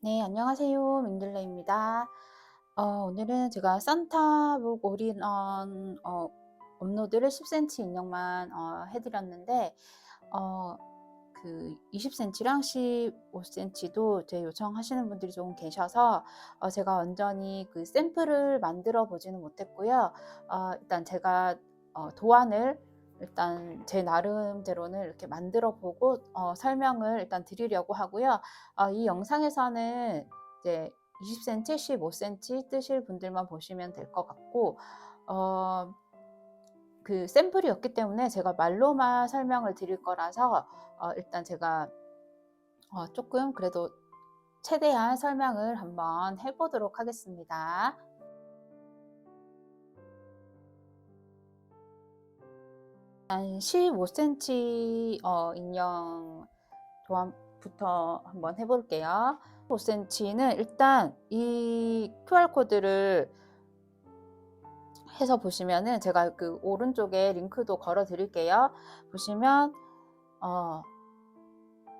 네, 안녕하세요. 민들레입니다. 어, 오늘은 제가 산타북 올인원 어, 업로드를 10cm 인형만 어, 해드렸는데 어, 그 20cm랑 15cm도 제 요청하시는 분들이 조금 계셔서 어, 제가 완전히 그 샘플을 만들어 보지는 못했고요. 어, 일단 제가 어, 도안을 일단 제 나름대로는 이렇게 만들어 보고 어, 설명을 일단 드리려고 하고요. 어, 이 영상에서는 이제 20cm, 15cm 뜨실 분들만 보시면 될 것 같고 어, 그 샘플이었기 때문에 제가 말로만 설명을 드릴 거라서 어, 일단 제가 어, 조금 그래도 최대한 설명을 한번 해보도록 하겠습니다. 한 15cm 어, 인형 도안부터 한번 해볼게요. 15cm는 일단 이 QR코드를 해서 보시면은 제가 그 오른쪽에 링크도 걸어 드릴게요. 보시면 어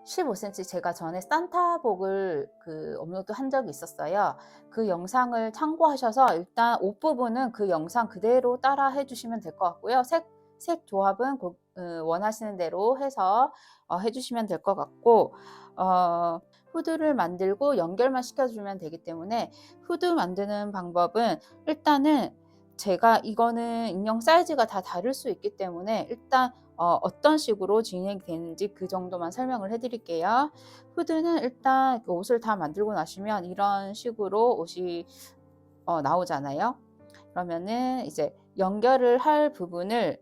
15cm 제가 전에 산타복을 그 업로드 한 적이 있었어요. 그 영상을 참고하셔서 일단 옷 부분은 그 영상 그대로 따라 해주시면 될 것 같고요. 색, 색 조합은 원하시는 대로 해서 어, 해주시면 될 것 같고 어, 후드를 만들고 연결만 시켜주면 되기 때문에 후드 만드는 방법은 일단은 제가 이거는 인형 사이즈가 다 다를 수 있기 때문에 일단 어, 떤 식으로 진행되는지 그 정도만 설명을 해드릴게요. 후드는 일단 그 옷을 다 만들고 나시면 이런 식으로 옷이 어, 나오잖아요. 그러면은 이제 연결을 할 부분을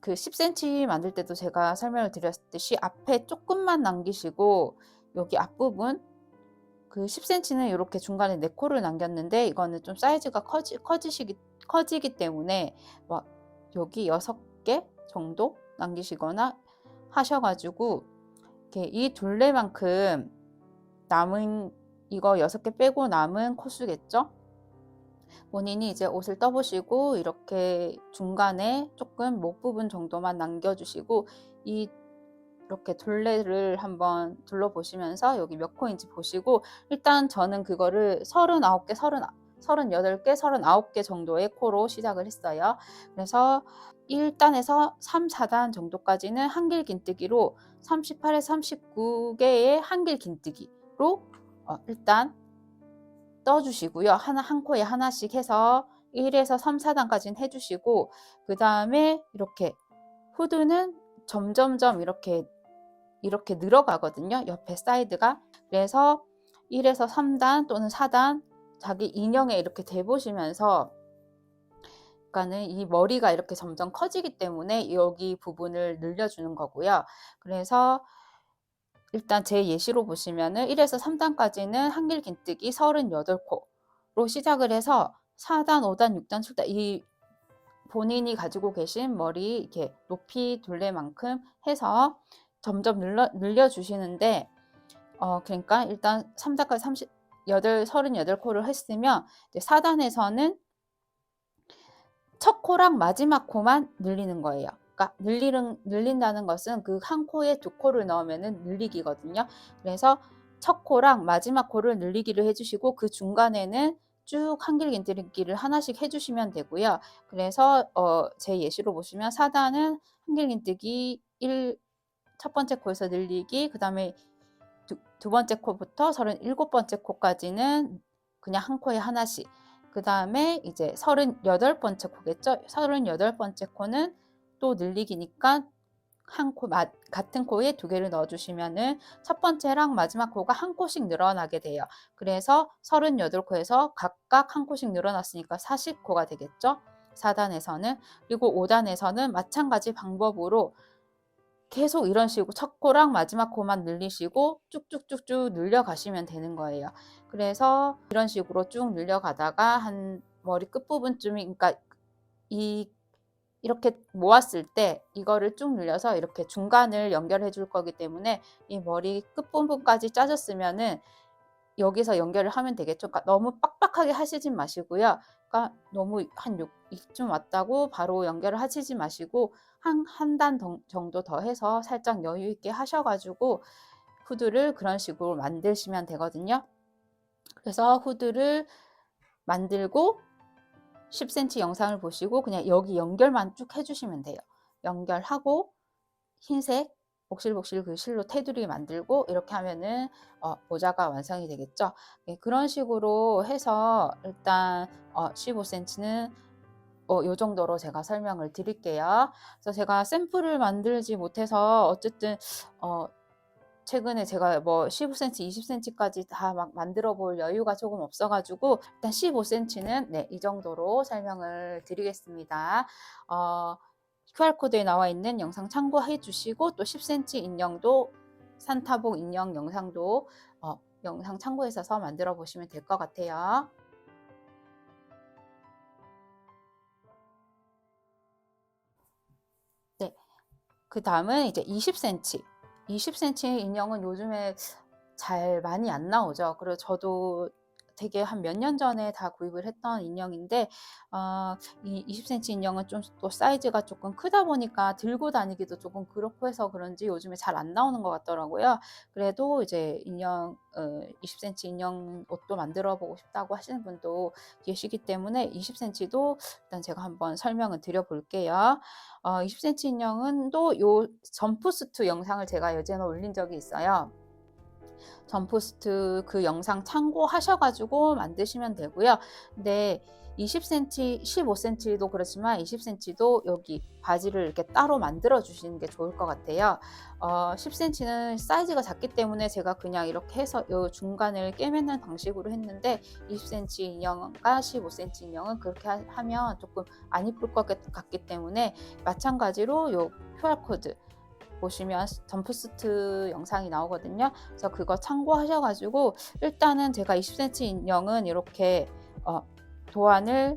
그 10cm 만들 때도 제가 설명을 드렸듯이 앞에 조금만 남기시고 여기 앞부분 그 10cm는 이렇게 중간에 4코를 남겼는데 이거는 좀 사이즈가 커지, 커지시기, 커지기 때문에 뭐 여기 6개 정도 남기시거나 하셔가지고 이렇게 이 둘레만큼 남은 이거 6개 빼고 남은 코수겠죠? 본인이 이제 옷을 떠보시고 이렇게 중간에 조금 목 부분 정도만 남겨주시고 이 이렇게 둘레를 한번 둘러보시면서 여기 몇 코인지 보시고 일단 저는 그거를 39개, 30, 38개, 39개 정도의 코로 시작을 했어요. 그래서 1단에서 3, 4단 정도까지는 한길 긴뜨기로 38에서 39개의 한길 긴뜨기로 어, 일단 떠주시고요. 하나, 한 코에 하나씩 해서 1에서 3, 4단까지는 해주시고 그 다음에 이렇게 후드는 점점점 이렇게 이렇게 늘어가거든요. 옆에 사이드가. 그래서 1에서 3단 또는 4단 자기 인형에 이렇게 대보시면서 그러니까는 이 머리가 이렇게 점점 커지기 때문에 여기 부분을 늘려주는 거고요. 그래서 일단 제 예시로 보시면은 1에서 3단까지는 한길 긴뜨기 38코로 시작을 해서 4단, 5단, 6단, 7단 이 본인이 가지고 계신 머리 이렇게 높이 둘레만큼 해서 점점 늘려, 늘려주시는데 어 그러니까 일단 3단까지 38, 38코를 했으면 4단에서는 첫 코랑 마지막 코만 늘리는 거예요. 그러니까 늘리는, 늘린다는 것은 그 한 코에 두 코를 넣으면 늘리기거든요. 그래서 첫 코랑 마지막 코를 늘리기를 해주시고 그 중간에는 쭉 한길 긴뜨기를 하나씩 해주시면 되고요. 그래서 어, 제 예시로 보시면 4단은 한길 긴뜨기 1, 첫 번째 코에서 늘리기, 그 다음에 두, 두 번째 코부터 37번째 코까지는 그냥 한 코에 하나씩. 그 다음에 이제 38번째 코겠죠? 38번째 코는 또 늘리기니까 한 코, 같은 코에 두 개를 넣어주시면은 첫 번째랑 마지막 코가 한 코씩 늘어나게 돼요. 그래서 38코에서 각각 한 코씩 늘어났으니까 40코가 되겠죠? 4단에서는. 그리고 5단에서는 마찬가지 방법으로 계속 이런 식으로 첫 코랑 마지막 코만 늘리시고 쭉쭉쭉쭉 늘려가시면 되는 거예요. 그래서 이런 식으로 쭉 늘려가다가 한 머리 끝부분쯤이 그러니까 이 이렇게 모았을 때 이거를 쭉 늘려서 이렇게 중간을 연결해 줄 거기 때문에 이 머리 끝부분까지 짜졌으면은 여기서 연결을 하면 되겠죠. 그러니까 너무 빡빡하게 하시진 마시고요. 그러니까 너무 한 6, 이쯤 왔다고 바로 연결을 하시지 마시고 한 한 단 정도 더 해서 살짝 여유 있게 하셔가지고 후드를 그런 식으로 만드시면 되거든요. 그래서 후드를 만들고 10cm 영상을 보시고 그냥 여기 연결만 쭉 해주시면 돼요. 연결하고 흰색 복실복실 그 실로 테두리 만들고 이렇게 하면은 어, 모자가 완성이 되겠죠. 네, 그런 식으로 해서 일단 어, 15cm는 어, 요 정도로 제가 설명을 드릴게요. 그래서 제가 샘플을 만들지 못해서 어쨌든 어, 최근에 제가 뭐 15cm, 20cm까지 다 막 만들어 볼 여유가 조금 없어가지고 일단 15cm는 네, 이 정도로 설명을 드리겠습니다. 어, QR코드에 나와 있는 영상 참고해 주시고 또 10cm 인형도 산타복 인형 영상도 어, 영상 참고해서 만들어 보시면 될 것 같아요. 네. 그 다음은 이제 20cm. 20cm 인형은 요즘에 잘 많이 안 나오죠. 그리고 저도 되게 한 몇 년 전에 다 구입을 했던 인형인데 어, 이 20cm 인형은 좀 또 사이즈가 조금 크다 보니까 들고 다니기도 조금 그렇고 해서 그런지 요즘에 잘 안 나오는 것 같더라고요. 그래도 이제 인형 어, 20cm 인형 옷도 만들어 보고 싶다고 하시는 분도 계시기 때문에 20cm도 일단 제가 한번 설명을 드려 볼게요. 어, 20cm 인형은 또 요 점프스트 영상을 제가 예전에 올린 적이 있어요. 점포스트 그 영상 참고하셔가지고 만드시면 되고요. 근데 20cm, 15cm도 그렇지만 20cm도 여기 바지를 이렇게 따로 만들어 주시는 게 좋을 것 같아요. 어, 10cm는 사이즈가 작기 때문에 제가 그냥 이렇게 해서 이 중간을 깨매는 방식으로 했는데 20cm 인형과 15cm 인형은 그렇게 하, 면 조금 안 이쁠 것 같기 때문에 마찬가지로 이 QR코드 보시면 점프스트 영상이 나오거든요. 그래서 그거 참고하셔가지고 일단은 제가 20cm 인형은 이렇게 어, 도안을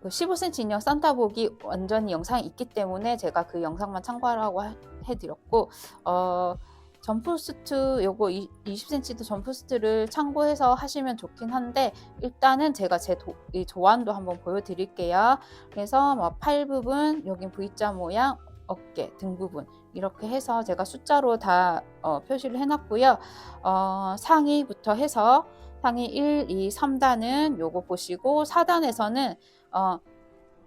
그 15cm 인형 산타복이 완전히 영상이 있기 때문에 제가 그 영상만 참고하라고 해드렸고 어, 점프스트 요거 20cm도 점프스트를 참고해서 하시면 좋긴 한데 일단은 제가 제 도, 이 조안도 한번 보여드릴게요. 그래서 뭐 팔 부분 여긴 V자 모양 어깨 등 부분 이렇게 해서 제가 숫자로 다 어, 표시를 해놨고요. 어, 상의부터 해서 상의 1, 2, 3단은 요거 보시고 4단에서는 어,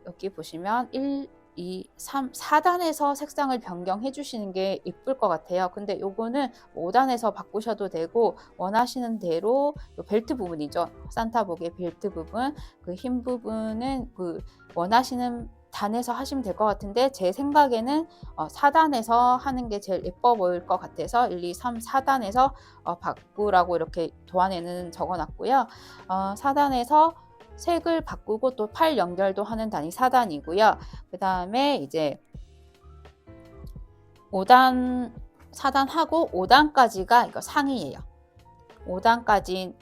여기 보시면 1, 2, 3, 4단에서 색상을 변경해 주시는 게 이쁠 것 같아요. 근데 요거는 5단에서 바꾸셔도 되고 원하시는 대로 요 벨트 부분이죠. 산타복의 벨트 부분 그 흰 부분은 그 원하시는 단에서 하시면 될 것 같은데 제 생각에는 어, 4단에서 하는 게 제일 예뻐 보일 것 같아서 1, 2, 3, 4단에서 어, 바꾸라고 이렇게 도안에는 적어놨고요. 어, 4단에서 색을 바꾸고 또 팔 연결도 하는 단이 4단이고요. 그 다음에 이제 5단, 4단 하고 5단까지가 이거 상이에요. 5단까지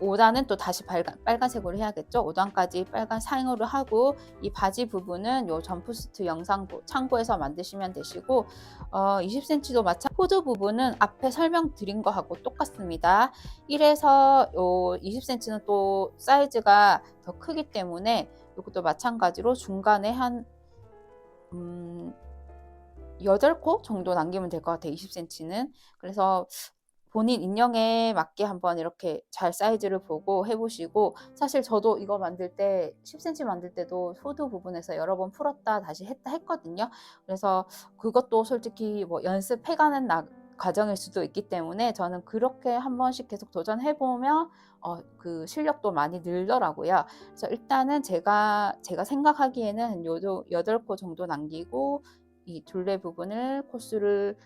5단은 또 다시 빨간, 빨간색으로 해야겠죠. 5단까지 빨간 상으로 하고 이 바지 부분은 요 점프스트 영상 참고해서 만드시면 되시고 어, 20cm도 마찬 코드 부분은 앞에 설명드린 거하고 똑같습니다. 1에서 요 20cm는 또 사이즈가 더 크기 때문에 이것도 마찬가지로 중간에 한 음, 8코 정도 남기면 될 것 같아요. 20cm는. 그래서 본인 인형에 맞게 한번 이렇게 잘 사이즈를 보고 해보시고 사실 저도 이거 만들 때 10cm 만들 때도 후드 부분에서 여러 번 풀었다 다시 했다 했거든요. 그래서 그것도 솔직히 뭐 연습해가는 나, 과정일 수도 있기 때문에 저는 그렇게 한 번씩 계속 도전해보면 어, 그 실력도 많이 늘더라고요. 그래서 일단은 제가 제가 생각하기에는 요 8코 정도 남기고 이 둘레 부분을 코스를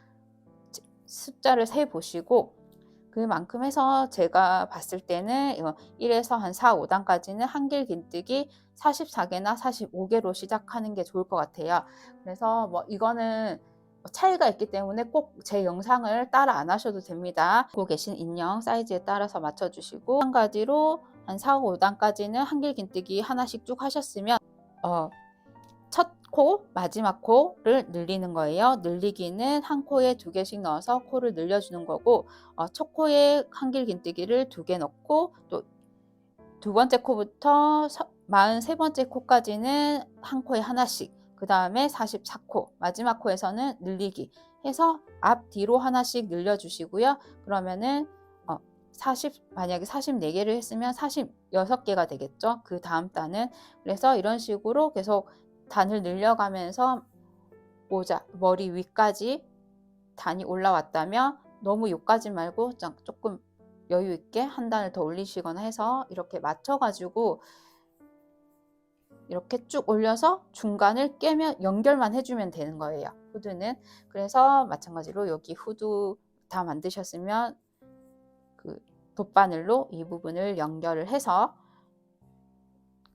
숫자를 세 보시고 그만큼 해서 제가 봤을 때는 1에서 한 4, 5단까지는 한길 긴뜨기 44개나 45개로 시작하는 게 좋을 것 같아요. 그래서 뭐 이거는 차이가 있기 때문에 꼭 제 영상을 따라 안 하셔도 됩니다. 보고 계신 인형 사이즈에 따라서 맞춰주시고 한 가지로 한 4, 5단까지는 한길 긴뜨기 하나씩 쭉 하셨으면 어, 코, 마지막 코를 늘리는 거예요. 늘리기는 한 코에 두 개씩 넣어서 코를 늘려주는 거고 어, 첫 코에 한길 긴뜨기를 두 개 넣고 또 두 번째 코부터 43번째 코까지는 한 코에 하나씩 그 다음에 44코 마지막 코에서는 늘리기 해서 앞 뒤로 하나씩 늘려주시고요. 그러면은 어, 40 만약에 44개를 했으면 46개가 되겠죠. 그 다음 단은. 그래서 이런 식으로 계속 단을 늘려가면서 모자 머리 위까지 단이 올라왔다면 너무 요까지 말고 좀- 조금 여유 있게 한 단을 더 올리시거나 해서 이렇게 맞춰 가지고 이렇게 쭉 올려서 중간을 깨면 연결만 해주면 되는 거예요. 후드는 그래서 마찬가지로 여기 후드 다 만드셨으면 그 돗바늘로 이 부분을 연결을 해서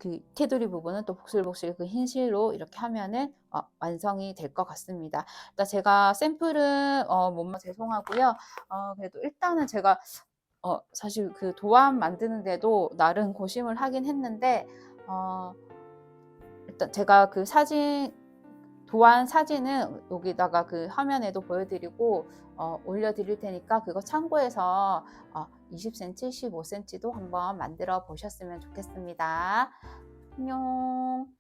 그 테두리 부분은 또 복슬복슬 그 흰 실로 이렇게 하면은 어, 완성이 될 것 같습니다. 일단 제가 샘플은 어, 못 죄송하고요. 어, 그래도 일단은 제가 어, 사실 그 도안 만드는데도 나름 고심을 하긴 했는데 어, 일단 제가 그 사진 도안 사진은 여기다가 그 화면에도 보여드리고 어, 올려드릴 테니까 그거 참고해서 어, 20cm, 15cm도 한번 만들어 보셨으면 좋겠습니다. 안녕.